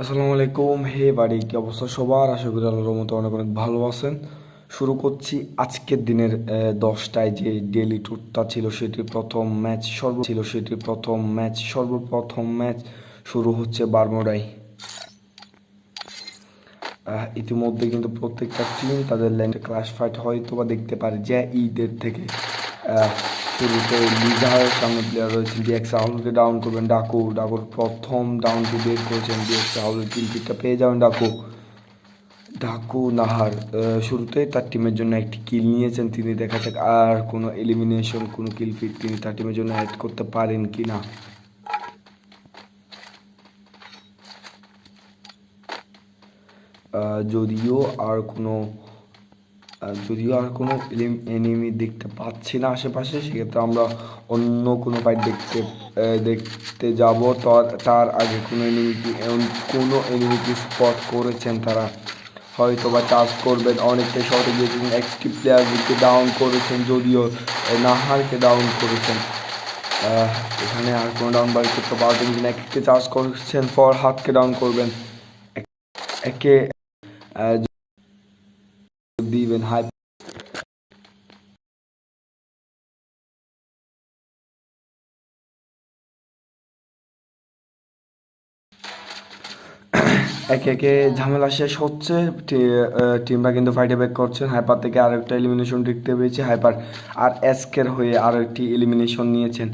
আসসালামু আলাইকুম হে বাড়ি, কি অবস্থা সবার? আশা করি আল্লাহর রহমতে অনেক অনেক ভালো আছেন। শুরু করছি আজকের দিনের দশটায় যে ডেলি ট্যুরটা ছিল, সেটি প্রথম ম্যাচ সর্ব ছিল, সেটি প্রথম ম্যাচ সর্বপ্রথম ম্যাচ শুরু হচ্ছে বারমোডাই ইতিমধ্যে কিন্তু প্রত্যেকটা টিম তাদের ল্যান্ডে ক্লাস ফাইট হয়তো বা দেখতে পারে যে ঈদের থেকে। শুরুতে লিজারের সামনে প্লেয়ার রয়েছে ডিএক্স রাহুলকে ডাউন করবেন ডাকু ডাকুর প্রথম ডাউনটি বের করেছেন ডিএক্স রাহুলের কিল পিকটা পেয়ে যাবেন ডাকু ডাকু নাহার শুরুতে তার টিমের জন্য একটি কিল নিয়েছেন তিনি। দেখা যাক আর কোনো এলিমিনেশন কোনো কিল ফিক তিনি তার টিমের জন্য অ্যাড করতে পারেন কি না। যদিও আর কোনো যদিও আর কোনো এনিমি দেখতে পাচ্ছি না আশেপাশে, সেক্ষেত্রে আমরা অন্য কোনো ফাইট দেখতে দেখতে যাব। তার আগে কোনো এনিমিকে কোনো এনিমিকে স্পট করেছেন তারা? হয়তো বা চার্জ করবেন, অনেকটাই শর্টে গিয়েছেন একটি প্লেয়ারকে ডাউন করেছেন, যদিও নাহারকে ডাউন করেছেন। এখানে আর কোনো ডাউন বাড়ি করতে পারবেন কিনা? এককে চার্জ করছেন ফর হাতকে ডাউন করবেন। এক- দিবেন হাই একে একে ঝামেলা শেষ হচ্ছে। টিমরা কিন্তু ফাইটে ব্যাক করছেন হাইপার থেকে আরেকটা এলিমিনেশন দেখতে পেয়েছি। হাইপার আর এসকের হয়ে আরেকটি এলিমিনেশন নিয়েছেন।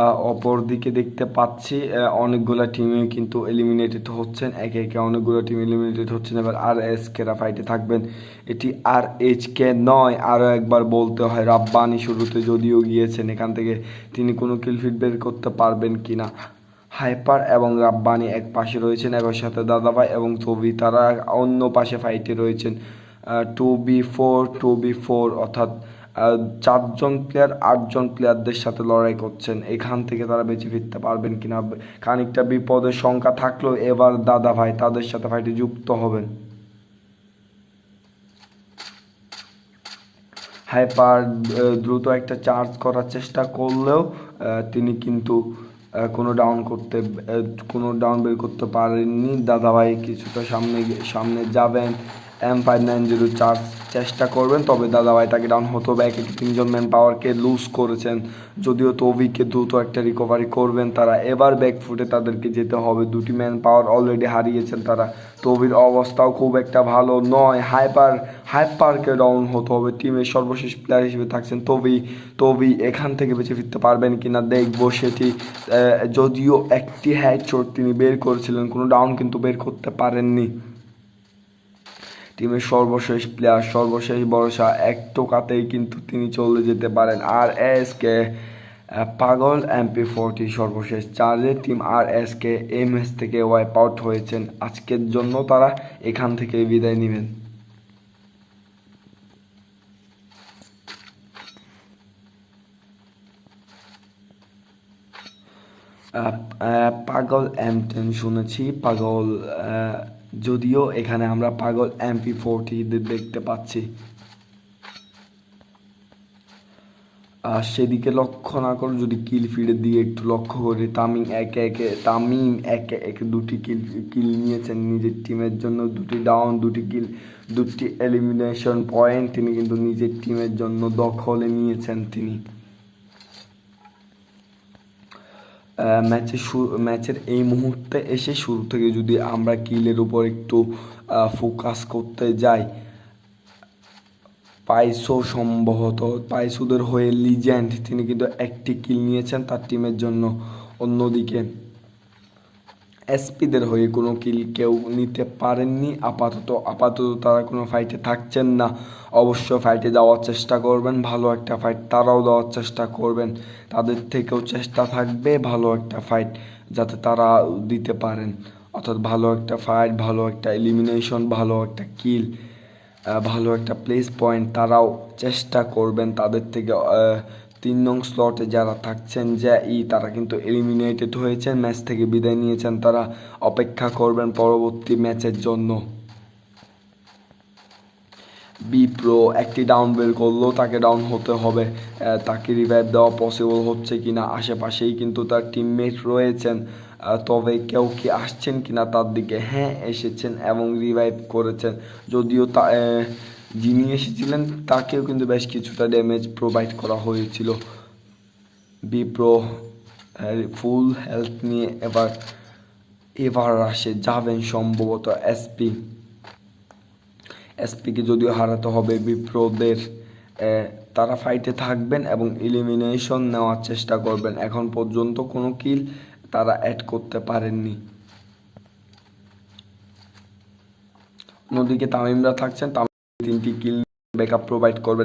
আহ, অপর দিকে দেখতে পাচ্ছি অনেকগুলো টিমে কিন্তু এলিমিনেটেড হচ্ছেন একে একে অনেকগুলো টিম এলিমিনেটেড হচ্ছেন। এবার আর এসকেরা ফাইটে থাকবেন। এটি আর এইচ কে নয় আরও একবার বলতে হয় রাব্বানি শুরুতে যদিও গিয়েছেন এখান থেকে তিনি কোনো কিলফিট বের করতে পারবেন কিনা। হাইপার এবং রাব্বানি এক পাশে রয়েছেন একই সাথে দাদাভাই এবং তবি তারা অন্য পাশে ফাইটে রয়েছেন। Two B four two B four অর্থাৎ চারজন প্লেয়ার আটজন প্লেয়ারদের সাথে লড়াই করছেন। এখান থেকে তারা বেঁচে ফিরতে পারবেন কিনা? খানিকটা বিপদের সংখ্যা থাকলেও এবার দাদা ভাই তাদের সাথে ফাইটে যুক্ত হবেন। হাইপার দ্রুত একটা চার্জ করার চেষ্টা করলেও তিনি কিন্তু কোনো ডাউন করতে কোনো ডাউন বের করতে পারেননি। দাদাভাই কিছুটা সামনে সামনে যাবেন। M five nine zero charge চেষ্টা করবেন। তবে দাদাভাই তাকে ডাউন হতো বা এক তিনজন ম্যান পাওয়ারকে লুজ করেছেন। যদিও তৌভিকে দ্রুত একটা রিকভারি করবেন তারা। এবার ব্যাক ফুটে তাদেরকে যেতে হবে। দুটি ম্যান পাওয়ার অলরেডি হারিয়েছেন তারা। তৌভির অবস্থাও খুব একটা ভালো নয়। হাইপার হাইপারকে ডাউন হতে হবে। টিমের সর্বশেষ প্লেয়ার হিসেবে থাকছেন তবি তবি এখান থেকে বেঁচে ফিরতে পারবেন কি না দেখব সেটি। যদিও একটি হ্যাড চোট তিনি বের করেছিলেন। কোনো ডাউন কিন্তু বের করতে পারেননি। টিমের সর্বশেষ প্লেয়ার সর্বশেষ ভরসা এক টোকাতেই কিন্তু তিনি চলে যেতে পারেন। আর এস কে পাগল এমপি ফোরটি সর্বশেষ চার্জের team R S K M S থেকে ওয়াইপ আউট হয়েছেন। আজকের জন্য তারা এখান থেকে বিদায় নেবেন। পাগল এম টেন শুনেছি। পাগল যদিও এখানে আমরা পাগল এমপি ফোরটি দেখতে পাচ্ছি। আর সেদিকে লক্ষ্য না করে যদি কিল ফিডের দিকে একটু লক্ষ্য করি, তামিম একে একে, তামিম একে একে দুটি কিল কিল নিয়েছেন নিজের টিমের জন্য, দুটি ডাউন দুটি কিল দুটি এলিমিনেশন পয়েন্ট তিনি কিন্তু নিজের টিমের জন্য দখলে নিয়েছেন তিনি। ম্যাচের ম্যাচের এই মুহূর্তে এসে শুরু থেকে যদি আমরা কিলের উপর একটু ফোকাস করতে যাই, পাইসো সম্ভবত, পাইসোদের হয়ে লিজেন্ড তিনি কিন্তু একটি কিল নিয়েছেন তার টিমের জন্য অন্যদিকে। এসপিদের হয়ে কোনো কিল কেউ নিতে পারেননি। আপাতত আপাতত তারা কোনো ফাইটে থাকছেন না। অবশ্য ফাইটে যাওয়ার চেষ্টা করবেন, ভালো একটা ফাইট তারাও দেওয়ার চেষ্টা করবেন। তাদের থেকেও চেষ্টা থাকবে ভালো একটা ফাইট যাতে তারা দিতে পারেন। অর্থাৎ ভালো একটা ফাইট ভালো একটা এলিমিনেশন ভালো একটা কিল ভালো একটা প্লেস পয়েন্ট তারাও চেষ্টা করবেন তাদের থেকে তিন নং স্লটে যারা থাকছেন যে ই তারা কিন্তু এলিমিনেটেড হয়েছেন। ম্যাচ থেকে বিদায় নিয়েছেন। তারা অপেক্ষা করবেন পরবর্তী ম্যাচের জন্য। বি প্রো একটি ডাউন বের করলেও তাকে ডাউন হতে হবে। তাকে রিভাইভ দেওয়া পসিবল হচ্ছে কি না আশেপাশেই কিন্তু তার টিমমেট রয়েছেন। তবে কেউ কি আসছেন কি না তার দিকে হ্যাঁ এসেছেন এবং রিভাইভ করেছেন। যদিও তা যিনি এসেছিলেন, তাকেও কিন্তু বেশ কিছুটা ড্যামেজ প্রোভাইড করা হয়েছিল। বিপ্রো ফুল হেলথ নিয়ে এবার এবার আসে যাবেন সম্ভবত এসপি এসপিকে যদিও হারাতে হবে, বিপ্রদের তারা ফাইটে থাকবেন এবং ইলিমিনেশন নেওয়ার চেষ্টা করবেন। এখন পর্যন্ত কোনো কিল তারা অ্যাড করতে পারেননি। অন্যদিকে তামিমরা থাকছেন তিনটি কিল ব্যাকআপ প্রোভাইড করবে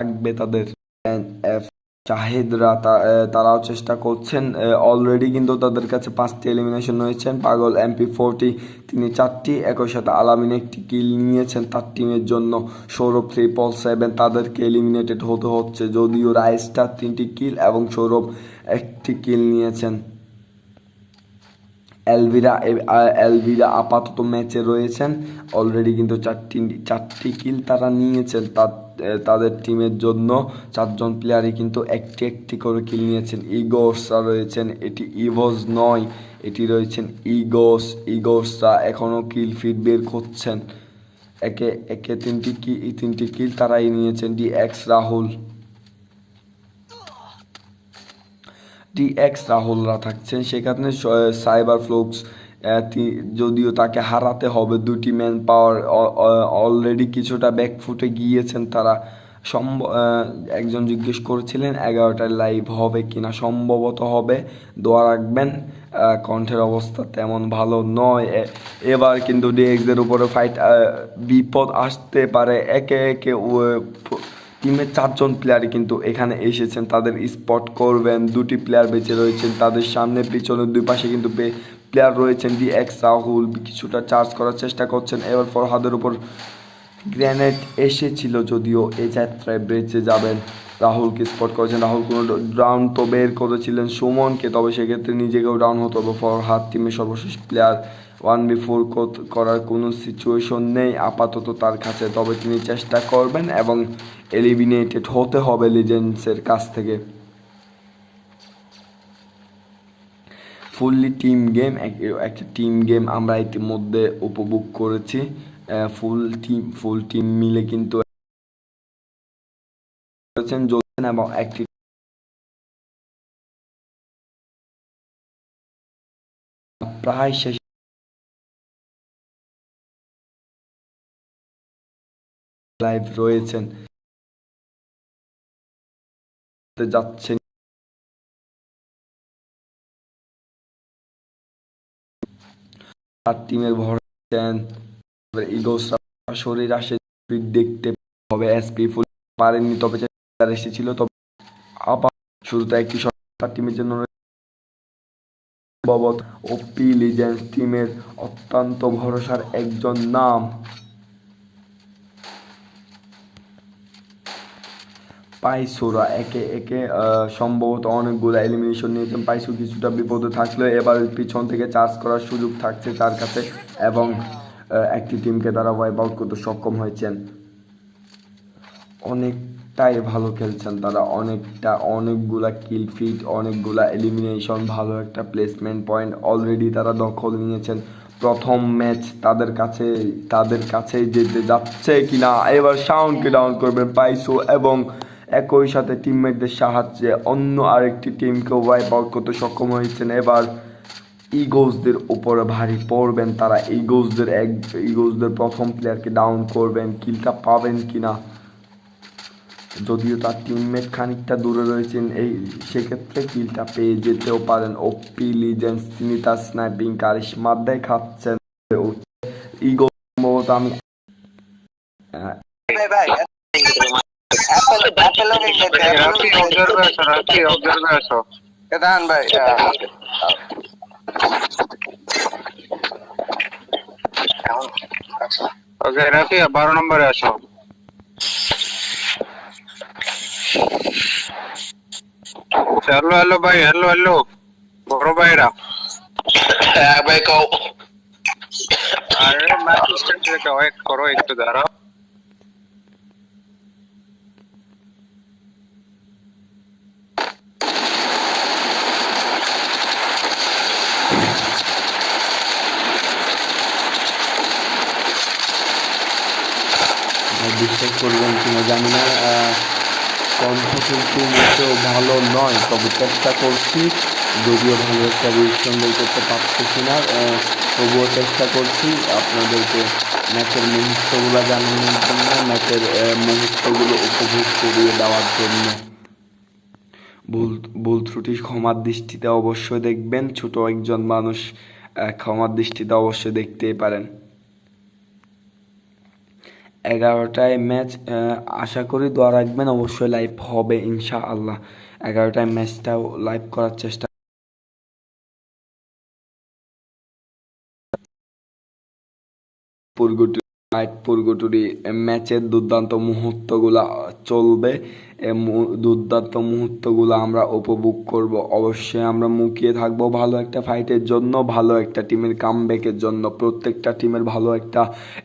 থাকবে তাদের এন এফ জাহেদরা তা- তারাও চেষ্টা করছেন অলরেডি কিন্তু তাদের কাছে পাঁচটি এলিমিনেশন হয়েছেন পাগল এমপি ফোরটি তিনি চারটি, একই সাথে আলামিন একটি কিল নিয়েছেন তার টিমের জন্য। সৌরভ থ্রি পল সেভেন তাদেরকে এলিমিনেটেড হতে হচ্ছে, যদিও রাইস্টার তিনটি কিল এবং সৌরভ একটি কিল নিয়েছেন। আ- এলভিরা আপাতত ম্যাচে রয়েছেন। অলরেডি কিন্তু চারটি চারটি কিল তারা নিয়েছেন তার তাদের টিমের জন্য। চারজন প্লেয়ারই কিন্তু একটি একটি করে কিল নিয়েছেন। ইগোসরা রয়েছেন, এটি ইভোজ নয়, এটি রয়েছেন ইগোস ইগোসরা এখনও কিল ফিড বের করছেন। একে একে তিনটি কি, তিনটি কিল তারাই নিয়েছেন। D X Rahul D X রাহুলরা থাকছেন সেখানে সাইবার ফ্লুক্স যদিও তাকে হারাতে হবে, দুটি ম্যান পাওয়ার অলরেডি কিছুটা ব্যাকফুটে গিয়েছেন তারা। সম্ভ একজন জিজ্ঞেস করেছিলেন, এগারোটায় লাইভ হবে কিনা? সম্ভবত হবে, দোয়া রাখবেন কণ্ঠের অবস্থা তেমন ভালো নয়। এবার কিন্তু ডিএক্সদের উপরে ফাইট বিপদ আসতে পারে। একে একে টিমের চারজন প্লেয়ারই কিন্তু এখানে এসেছেন। তাদের স্পট করবেন, দুটি প্লেয়ার বেঁচে রয়েছেন। তাদের সামনে পিছনে দুই পাশে কিন্তু প্লেয়ার রয়েছেন ডি এক্স রাহুল। কিছুটা চার্জ করার চেষ্টা করছেন। এবার ফরহাদের উপর গ্রেনেড এসেছিল যদিও এই যাত্রায় বেঁচে যাবেন। রাহুলকে স্পট করেছেন। রাহুল কোনো ডাউন তো বের করেছিলেন সুমনকে, তবে সেক্ষেত্রে নিজেকেও ডাউন হতো ফরহাদ টিমের সর্বশেষ প্লেয়ার ওয়ান বি ফোর করার কোনো সিচুয়েশন নেই। আপাতত তার কাছে তবে তিনি চেষ্টা করবেন এবং এলিমিনেটেড হতে হবে লিজেন্ডসের কাছ থেকে। ফুললি টিম গেম একটা টিম গেম আমরা ইতিমধ্যে উপভোগ করেছি। ফুল টিম ফুল টিম মিলে কিন্তু এবং একটি প্রায় শেষ লাইভ রয়েছেন। যাচ্ছেন। টিমের ইগোসরা শরীর আসে। দেখতে হবে। এসপি ফুল তবে এসেছিল, তবে শুরুতে একটি তার টিমের জন্য সম্ভবত ওপি লিজেন্স টিমের অত্যন্ত ভরসার একজন নাম পাইসুরা, একে একে সম্ভবত অনেকগুলো এলিমিনেশন নিয়েছেন। পাইসু কিছুটা বিপদে থাকলেও এবার পিছন থেকে চার্জ করার সুযোগ থাকছে তার কাছে এবং একটি টিমকে তারা ওয়াইপ আউট করতে সক্ষম হয়েছেন। অনেকটাই ভালো খেলছেন তারা। অনেকটা, অনেকগুলা কিল ফিট অনেকগুলা এলিমিনেশন ভালো একটা প্লেসমেন্ট পয়েন্ট অলরেডি তারা দখল নিয়েছেন। প্রথম ম্যাচ তাদের কাছে তাদের কাছে যেতে যাচ্ছে কিনা, এবার সাউন্ডকে ডাউন করবেন পাইসো এবং একই সাথে টিমমেটদের সাহায্যে অন্য আরেকটি টিমকে ওয়াইপ আউট করতে সক্ষম হয়েছেন এবার ইগোজদের উপরে ভারী পড়বেন তারা ইগোসদের এক ইগোসদের প্রথম প্লেয়ারকে ডাউন করবেন কিলটা পাবেন কিনা যদিও তার টিমমেট খানিকটা দূরে রয়েছেন এই সেক্ষেত্রে কিলটা পেয়ে যেতেও পারেন ওপি লিজেন্স তিনি তার স্নাইপিং কারিশমা দেখাচ্ছেন ইগো সম্ভবত আমি দান ভাই ওকে রাফি বারো নম্বরে আসো। হ্যালো হ্যালো ভাই হ্যালো হ্যালো। বড় ভাইরা। হ্যাঁ ভাই কও। আরে ম্যাচ স্টার্ট থেকে ওয়েট করো একটু দাঁড়াও বিশ্বাস করবেন কিনা জানি না আহ, কণ্ঠ কিন্তু মোটেও ভালো নয়। তবে চেষ্টা করছি। যদিও ভালো একটা বের করতে পারতেছি না তবুও চেষ্টা করছি। আপনাদেরকে ম্যাচের মুহূর্তগুলো জানানোর জন্য, ম্যাচের মুহূর্তগুলো উপভোগ করিয়ে দেওয়ার জন্য। ভুল ভুল ত্রুটি ক্ষমার দৃষ্টিতে অবশ্যই দেখবেন। ছোট একজন মানুষ ক্ষমার দৃষ্টিতে অবশ্যই দেখতেই পারেন। এগারোটায় ম্যাচ আশা করি দোয়া রাখবেন, অবশ্যই লাইভ হবে ইনশা আল্লাহ এগারোটায় ম্যাচটাও লাইভ করার চেষ্টা পুরগুটুরি নাইট পুরগুটুরি ম্যাচের দুর্দান্ত মুহূর্তগুলো চলবে। দুর্দান্ত মুহূর্তগুলো আমরা উপভোগ করব। অবশ্যই আমরা মুখিয়ে থাকব ভালো একটা ফাইটের জন্য, ভালো একটা টিমের কামব্যাকের জন্য, প্রত্যেকটা টিমের ভালো একটা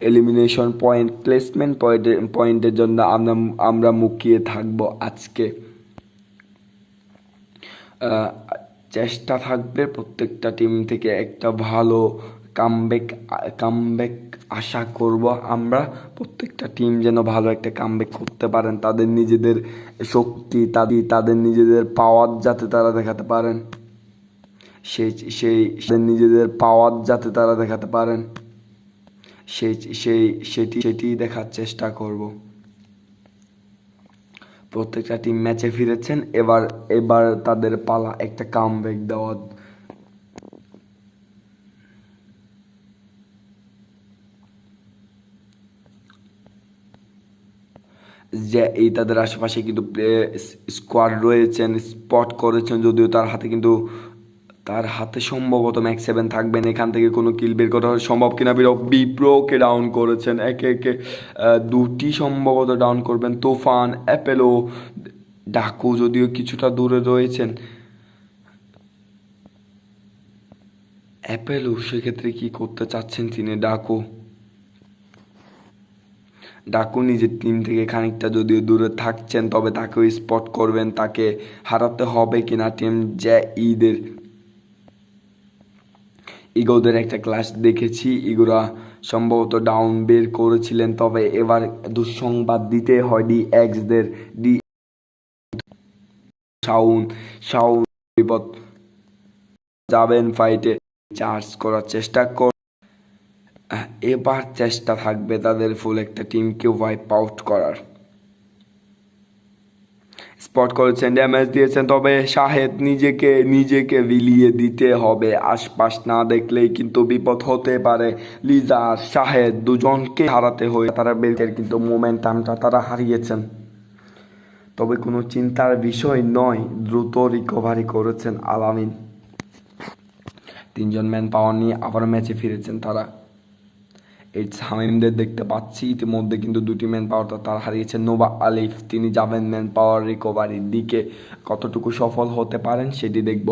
এলিমিনেশন পয়েন্ট প্লেসমেন্ট পয়েন্টের পয়েন্টের জন্য আমরা আমরা মুখিয়ে থাকব আজকে। চেষ্টা থাকবে প্রত্যেকটা টিম থেকে একটা ভালো কামব্যাক কামব্যাক আশা করব আমরা প্রত্যেকটা টিম যেন ভালো একটা কামব্যাক করতে পারেন, তাদের নিজেদের শক্তি, তাদের তাদের নিজেদের পাওয়ার যাতে তারা দেখাতে পারেন। সেই সেই নিজেদের পাওয়ার যাতে তারা দেখাতে পারেন। সেই সেই, সেটি সেটি দেখার চেষ্টা করব। প্রত্যেকটা টিম ম্যাচে ফিরেছেন, এবার এবার তাদের পালা একটা কামব্যাক দেওয়া যে এই তাদের আশেপাশে কিন্তু স্কোয়াড রয়েছেন স্পট করেছেন, যদিও তার হাতে কিন্তু, তার হাতে সম্ভবত ম্যাক্স সেভেন থাকবেন। এখান থেকে কোনো কিল বের করা সম্ভব কিনা? বিপ্রোকে ডাউন করেছেন। একে একে দুটি সম্ভবত ডাউন করবেন। তুফান, অ্যাপেলো, ডাকু যদিও কিছুটা দূরে রয়েছেন। অ্যাপেলো সেক্ষেত্রে কি করতে চাচ্ছেন তিনি? ডাকু। ডাকু নিজের টিম থেকে খানিকটা যদিও দূরে থাকছেন, তবে তাকেও স্পট করবেন, তাকে হারাতে হবে কিনা টিম যে ঈদের ইগোদের একটা ক্লাস দেখেছি, ইগোরা সম্ভবত ডাউন বের করেছিলেন, তবে এবার দুঃসংবাদ দিতে হয় ডি এক্সদের ডি শাউন শাউন বিপদ। যাবেন ফাইটে চার্জ করার চেষ্টা কর এবার চেষ্টা থাকবে তাদের ফুল একটা টিমকে ওয়াইপ আউট করার। স্পট করেছেন ড্যামেজ দিয়েছেন, তবে শাহেদ নিজেকে নিজেকে বিলিয়ে দিতে হবে। আশপাশ না দেখলেই কিন্তু বিপদ হতে পারে। লিজা শাহেদ দুজনকে হারাতে হয়ে তারা বেলকের কিন্তু মোমেন্টামটা তারা হারিয়েছেন। তবে কোনো চিন্তার বিষয় নয়, দ্রুত রিকভারি করেছেন আলামিন। তিনজন ম্যান পাওয়ার নিয়ে আবার ম্যাচে ফিরেছেন তারা। এই শামিমদের দেখতে পাচ্ছি। ইতিমধ্যে কিন্তু দুটি ম্যান পাওয়ার তারা হারিয়েছেন নোবা আলিফ, তিনি যাবেন ম্যান পাওয়ার রিকভারির দিকে। কতটুকু সফল হতে পারেন সেটি দেখব।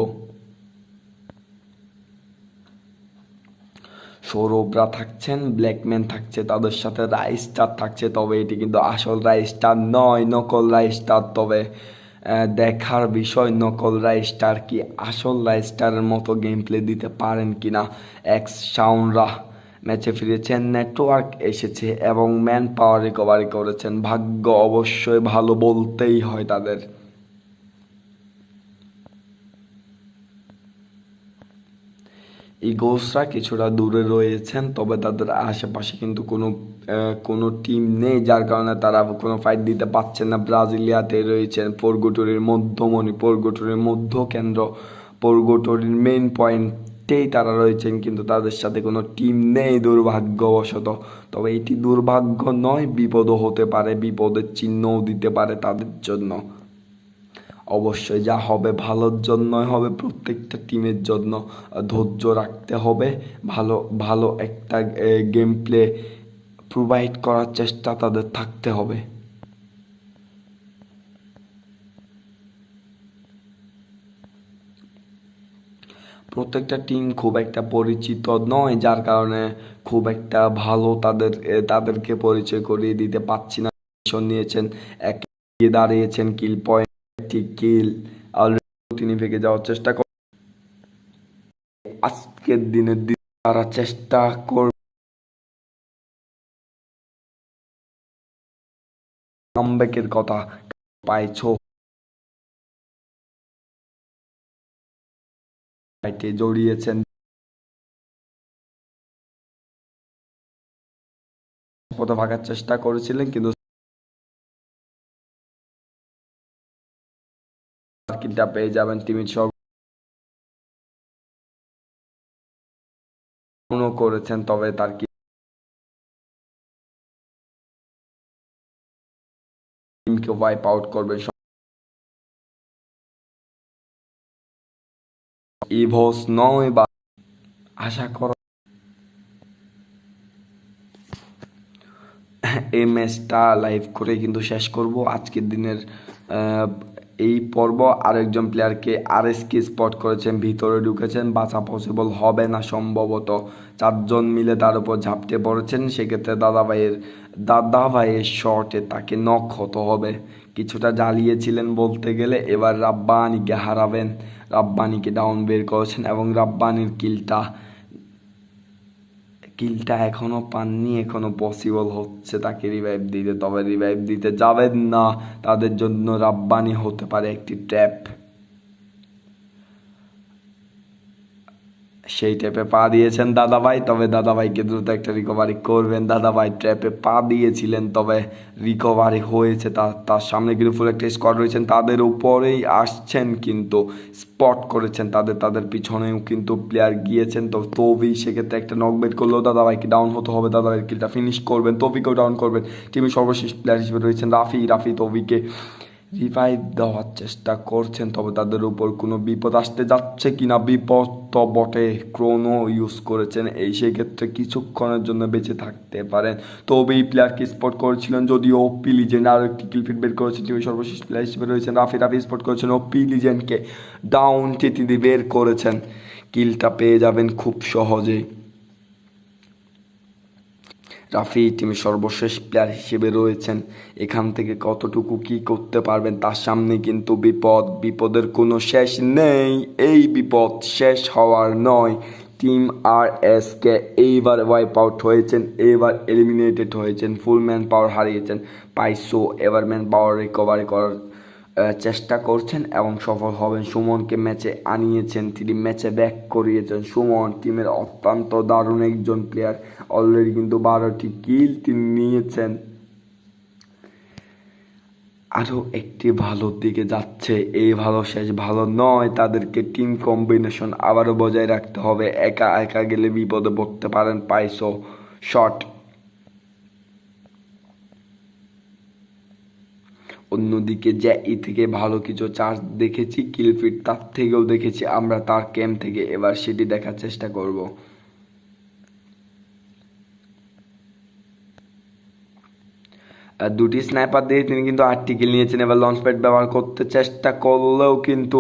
সৌরভরা থাকছেন ব্ল্যাকম্যান থাকছে, তাদের সাথে রাইস্টার থাকছে, তবে এটি কিন্তু আসল রাইস্টার নয়, নকল রাইস্টার তবে দেখার বিষয়, নকল রাইস্টার কি আসল রাইস্টারের মতো গেম প্লে দিতে পারেন কিনা? এক্স সাউন্ডরা ম্যাচে ফিরেছেন, নেটওয়ার্ক এসেছে এবং ম্যান পাওয়ার রিকভারি করেছেন। ভাগ্য অবশ্যই ভালো বলতেই হয় তাদের। ইগোসরা কিছুটা দূরে রয়েছেন, তবে তাদের আশেপাশে কিন্তু কোনো কোনো টিম নেই, যার কারণে তারা কোনো ফাইট দিতে পারছেন না। ব্রাজিলিয়াতে রয়েছেন পোরগোটরির মধ্যমণি। পোরগোটরির মধ্য কেন্দ্র পোরগোটরির মেইন পয়েন্টেই তারা রয়েছেন, কিন্তু তাদের সাথে কোনো টিম নেই দুর্ভাগ্যবশত। তবে এটি দুর্ভাগ্য নয়, বিপদও হতে পারে, বিপদের চিহ্নও দিতে পারে তাদের জন্য। অবশ্যই যা হবে ভালোর জন্যই হবে, প্রত্যেকটা টিমের জন্য ধৈর্য রাখতে হবে। ভালো ভালো একটা গেম প্লে প্রোভাইড করার চেষ্টা তাদের থাকতে হবে। প্রত্যেকটা টিম খুব একটা পরিচিত নয়, যার কারণে খুব একটা ভালো তাদের তাদেরকে পরিচয় করিয়ে দিতে পারছি না। নিয়েছেন, এক দাঁড়িয়েছেন কিল পয়েন্ট কিল তিনি ভেঙে যাওয়ার চেষ্টা কর আজকের দিনের দিন তারা চেষ্টা কর কথা পাইছো। ফাইটে জড়িয়েছেন। পথে ভাগার চেষ্টা করেছিলেন, কিন্তু সার্কিটটা পেয়ে যাবেন টিমির সব করেছেন, তবে তার কি টিমকে ওয়াইপ আউট করবে? ইভোস নয় বা আশা করা। এই ম্যাচটা লাইভ করে কিন্তু শেষ করব। আজকের দিনের এই পর্ব আরেকজন প্লেয়ারকে আর এস কে স্পট করেছেন, ভিতরে ঢুকেছেন, বাঁচা পসিবল হবে না সম্ভবত। চারজন মিলে তার উপর ঝাপটে পড়েছেন, সেক্ষেত্রে দাদা ভাইয়ের দাদা ভাইয়ের শটে তাকে নক হতে হবে। কিছুটা জ্বালিয়েছিলেন বলতে গেলে, এবার রাব্বানিকে হারাবেন। রাব্বানিকে ডাউন বের করেছেন এবং রাব্বানির কিলটা কিলটা এখনও পাননি, এখনও পসিবল হচ্ছে তাকে রিভাইভ দিতে। তবে রিভাইভ দিতে যাবেন না। তাদের জন্য রাব্বানি হতে পারে একটি ট্র্যাপ সেই ট্র্যাপে পা দিয়েছেন দাদাভাই, তবে দাদাভাইকে দ্রুত একটা রিকভারি করবেন। দাদাভাই ট্র্যাপে পা দিয়েছিলেন, তবে রিকভারি হয়েছে। তার তার সামনে কিন্তু ফুল একটা স্কোয়াড রয়েছেন। তাদের উপরেই আসছেন কিন্তু স্পট করেছেন তাদের। তাদের পিছনেও কিন্তু প্লেয়ার গিয়েছেন। তো তবি সেক্ষেত্রে একটা নক বেট করলেও দাদাভাইকে ডাউন হতে হবে। দাদাভাইয়ের কিলটা ফিনিশ করবেন তবিকেও ডাউন করবেন। টিমের সর্বশেষ প্লেয়ার হিসেবে রয়েছেন রাফি। রাফি তবিকে রিভাইভ দেওয়ার চেষ্টা করছেন, তবে তাদের উপর কোনো বিপদ আসতে যাচ্ছে কিনা বিপদ তো বটে। ক্রোনো ইউজ করেছেন, এই সেক্ষেত্রে কিছুক্ষণের জন্য বেঁচে থাকতে পারেন। তবে এই প্লেয়ারকে স্পট করেছিলেন যদিও ওপি লিজেন্ড আরও একটি কিলফিট বের করেছেন টিমের সর্বশেষ প্লেয়ার হিসেবে রয়েছেন। রাফি রাফি স্পট করেছেন ওপি লিজেন্ডকে ডাউন টিটি বের করেছেন। কিলটা পেয়ে যাবেন খুব সহজেই। রাফি টিমের সর্বশেষ প্লেয়ার হিসেবে রয়েছেন। এখান থেকে কতটুকু কি করতে পারবেন তার সামনে কিন্তু বিপদ। বিপদের কোনো শেষ নেই। এই বিপদ শেষ হওয়ার নয়। টিম আর এস কে এইবার ওয়াইপ আউট হয়েছেন, এইবার এলিমিনেটেড হয়েছেন ফুল ম্যান পাওয়ার হারিয়েছেন। পাইসো এবার ম্যান পাওয়ার রিকভারি করার চেষ্টা করছেন এবং সফল হবেন। সুমনকে ম্যাচে আনিয়েছেন, তিনি ম্যাচে ব্যাক করিয়েছেন। সুমন টিমের অত্যন্ত দারুণ একজন প্লেয়ার অলরেডি কিন্তু বারোটি কিল তিনি নিয়েছেন। আরও একটি ভালো দিকে যাচ্ছে। এই ভালো শেষ ভালো নয়। তাদেরকে টিম কম্বিনেশন আবারও বজায় রাখতে হবে। একা একা গেলে বিপদে পড়তে পারেন পাইসো। শট অন্যদিকে যে ই থেকে ভালো কিছু চার্জ দেখেছি কিলফিট তার থেকেও দেখেছি। আমরা তার ক্যাম্প থেকে এবার সেটি দেখার চেষ্টা করব। দুটি স্নাইপার দিয়ে তিনি কিন্তু আটটি কিল নিয়েছেন। এবার লঞ্চ প্যাড ব্যবহার করতে চেষ্টা করলেও কিন্তু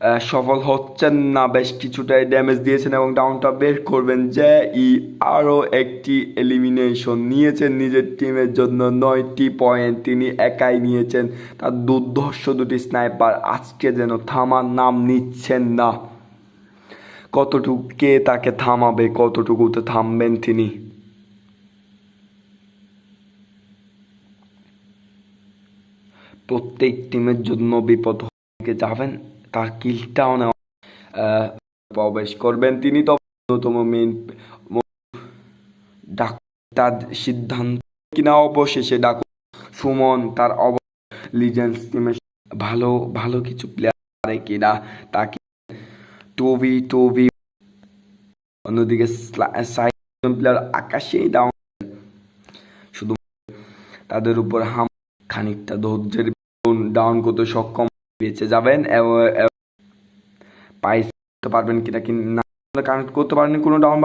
সফল হচ্ছেন না, বেশ কিছুটাই ড্যামেজ দিয়েছেন এবং ডাউনটা বের করবেন। যে ই আরও একটি এলিমিনেশন নিয়েছেন নিজের টিমের জন্য, নয়টি পয়েন্ট তিনি একাই নিয়েছেন। তার দুর্ধর্ষ দুটি স্নাইপার আজকে যেন থামার নাম নিচ্ছেন না। কতটুকু কে তাকে থামাবে, কতটুকুতে থামবেন তিনি? প্রত্যেক টিমের জন্য বিপদ হয়ে যাবেন। তার কিলটাও নেওয়া প্রবেশ করবেন। তিনি তো অন্যতম মেন ডাক তার সিদ্ধান্ত কিনা অবশেষে ডাক। সুমন, তার অব লিজেন্স টিমের ভালো ভালো কিছু প্লেয়ার কিনা তাকে টুবি টুবি, অন্যদিকে প্লেয়ার আকাশেই ডাউন শুধু তাদের উপর হাম, খানিকটা ধৈর্যের ডাউন করতে সক্ষম বেঁচে যাবেন এবং করতে পারবেন কিনা কি না কানেক্ট করতে পারেন কোনো ডাউন